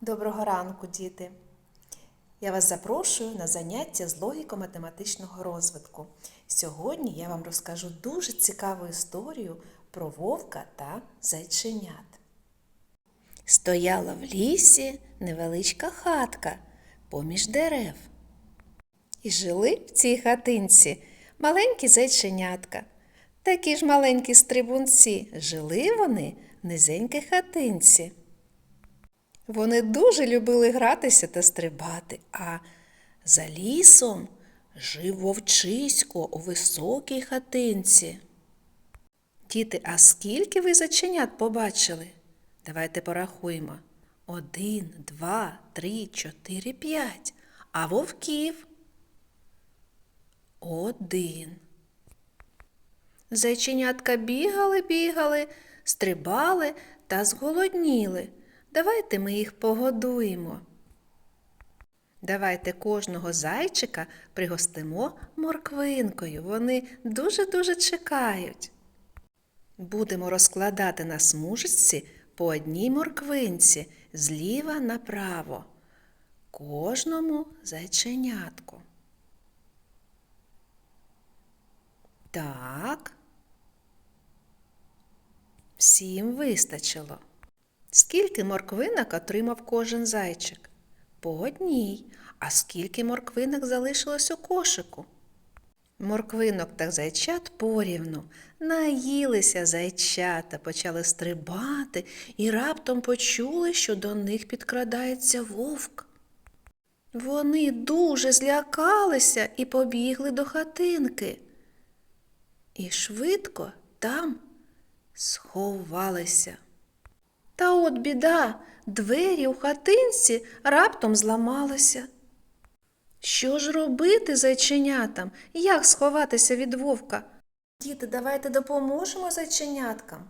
Доброго ранку, діти! Я вас запрошую на заняття з логіко-математичного розвитку. Сьогодні я вам розкажу дуже цікаву історію про вовка та зайченят. Стояла в лісі невеличка хатка поміж дерев. І жили в цій хатинці маленькі зайченятка. Такі ж маленькі стрибунці. Жили вони в низенькій хатинці. Вони дуже любили гратися та стрибати, а за лісом жив вовчисько у високій хатинці. Діти, а скільки ви заченят побачили? Давайте порахуємо. Один, два, три, чотири, п'ять. А вовків? Один. Зайченятка бігали, бігали, стрибали та зголодніли. Давайте ми їх погодуємо. Давайте кожного зайчика пригостимо морквинкою. Вони дуже-дуже чекають. Будемо розкладати на смужечці по одній морквинці зліва направо. Кожному зайченятку. Так. Всім вистачило. Скільки морквинок отримав кожен зайчик? По одній. А скільки морквинок залишилось у кошику? Морквинок та зайчат порівну. Наїлися зайчата, почали стрибати і раптом почули, що до них підкрадається вовк. Вони дуже злякалися і побігли до хатинки. І швидко там сховалися. Та от біда, двері у хатинці раптом зламалися. Що ж робити зайченятам? Як сховатися від вовка? Діти, давайте допоможемо зайченяткам.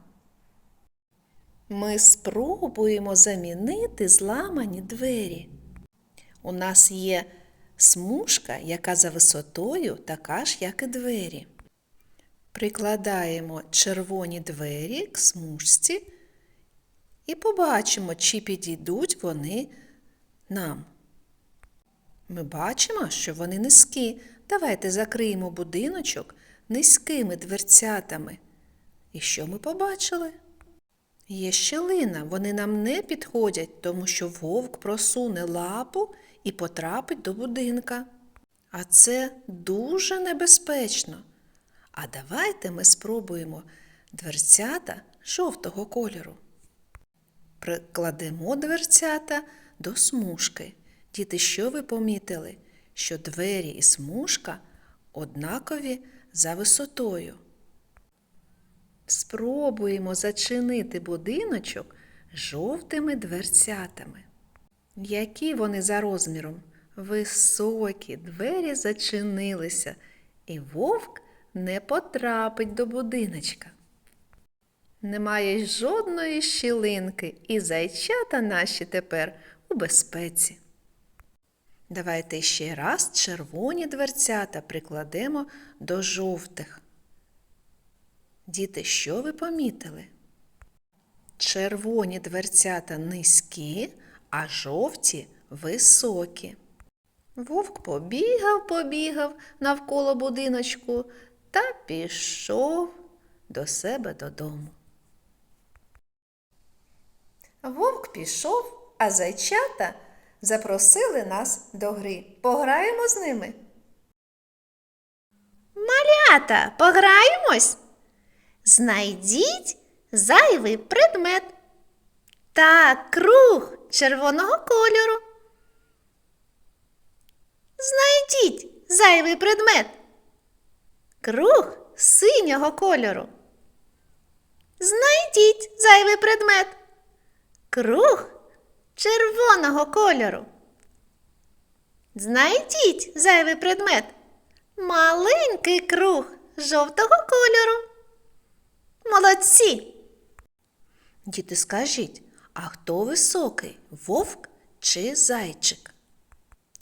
Ми спробуємо замінити зламані двері. У нас є смужка, яка за висотою така ж, як і двері. Прикладаємо червоні двері к смужці і побачимо, чи підійдуть вони нам. Ми бачимо, що вони низькі. Давайте закриємо будиночок низькими дверцятами. І що ми побачили? Є щелина, вони нам не підходять, тому що вовк просуне лапу і потрапить до будинка. А це дуже небезпечно. А давайте ми спробуємо дверцята жовтого кольору. Прикладемо дверцята до смужки. Діти, що ви помітили? Що двері і смужка однакові за висотою. Спробуємо зачинити будиночок жовтими дверцятами. Які вони за розміром? Високі двері зачинилися, і вовк не потрапить до будиночка. Немає жодної щілинки, і зайчата наші тепер у безпеці. Давайте ще раз червоні дверцята прикладемо до жовтих. Діти, що ви помітили? Червоні дверцята низькі, а жовті високі. Вовк побігав, побігав навколо будиночку та пішов до себе додому. Вовк пішов, а зайчата запросили нас до гри. Пограємо з ними. Малята, пограємось? Знайдіть зайвий предмет та круг червоного кольору. Знайдіть зайвий предмет. Круг синього кольору. Знайдіть зайвий предмет. Круг червоного кольору. Знайдіть зайвий предмет. Маленький круг жовтого кольору. Молодці! Діти, скажіть, а хто високий? Вовк чи зайчик?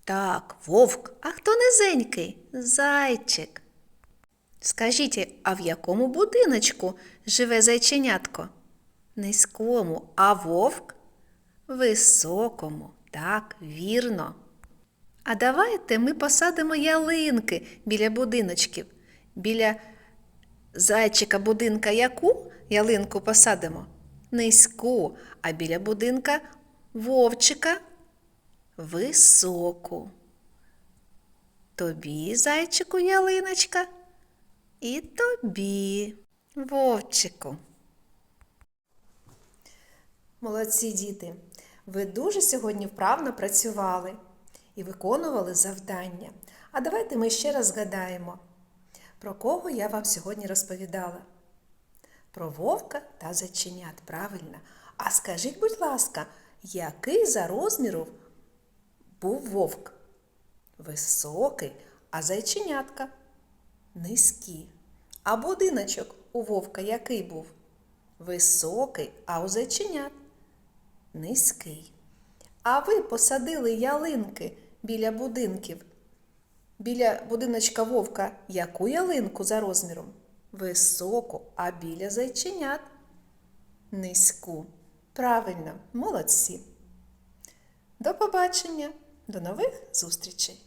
Так, вовк. А хто низенький? Зайчик. Скажіть, а в якому будиночку живе зайченятко? Низькому, а вовк? Високому, так, вірно. А давайте ми посадимо ялинки біля будиночків. Біля зайчика будинка яку ялинку посадимо? Низьку, а біля будинка вовчика високу. Тобі, зайчику, ялиночка, і тобі, вовчику. Молодці діти, ви дуже сьогодні вправно працювали і виконували завдання. А давайте ми ще раз згадаємо, про кого я вам сьогодні розповідала. Про вовка та зайченят, правильно. А скажіть, будь ласка, який за розміром був вовк? Високий, а зайченятка низькі. А будиночок у вовка який був? Високий, а у зайченят низький. А ви посадили ялинки біля будинків. Біля будиночка вовка яку ялинку за розміром? Високу, а біля зайченят низьку. Правильно, молодці. До побачення, до нових зустрічей!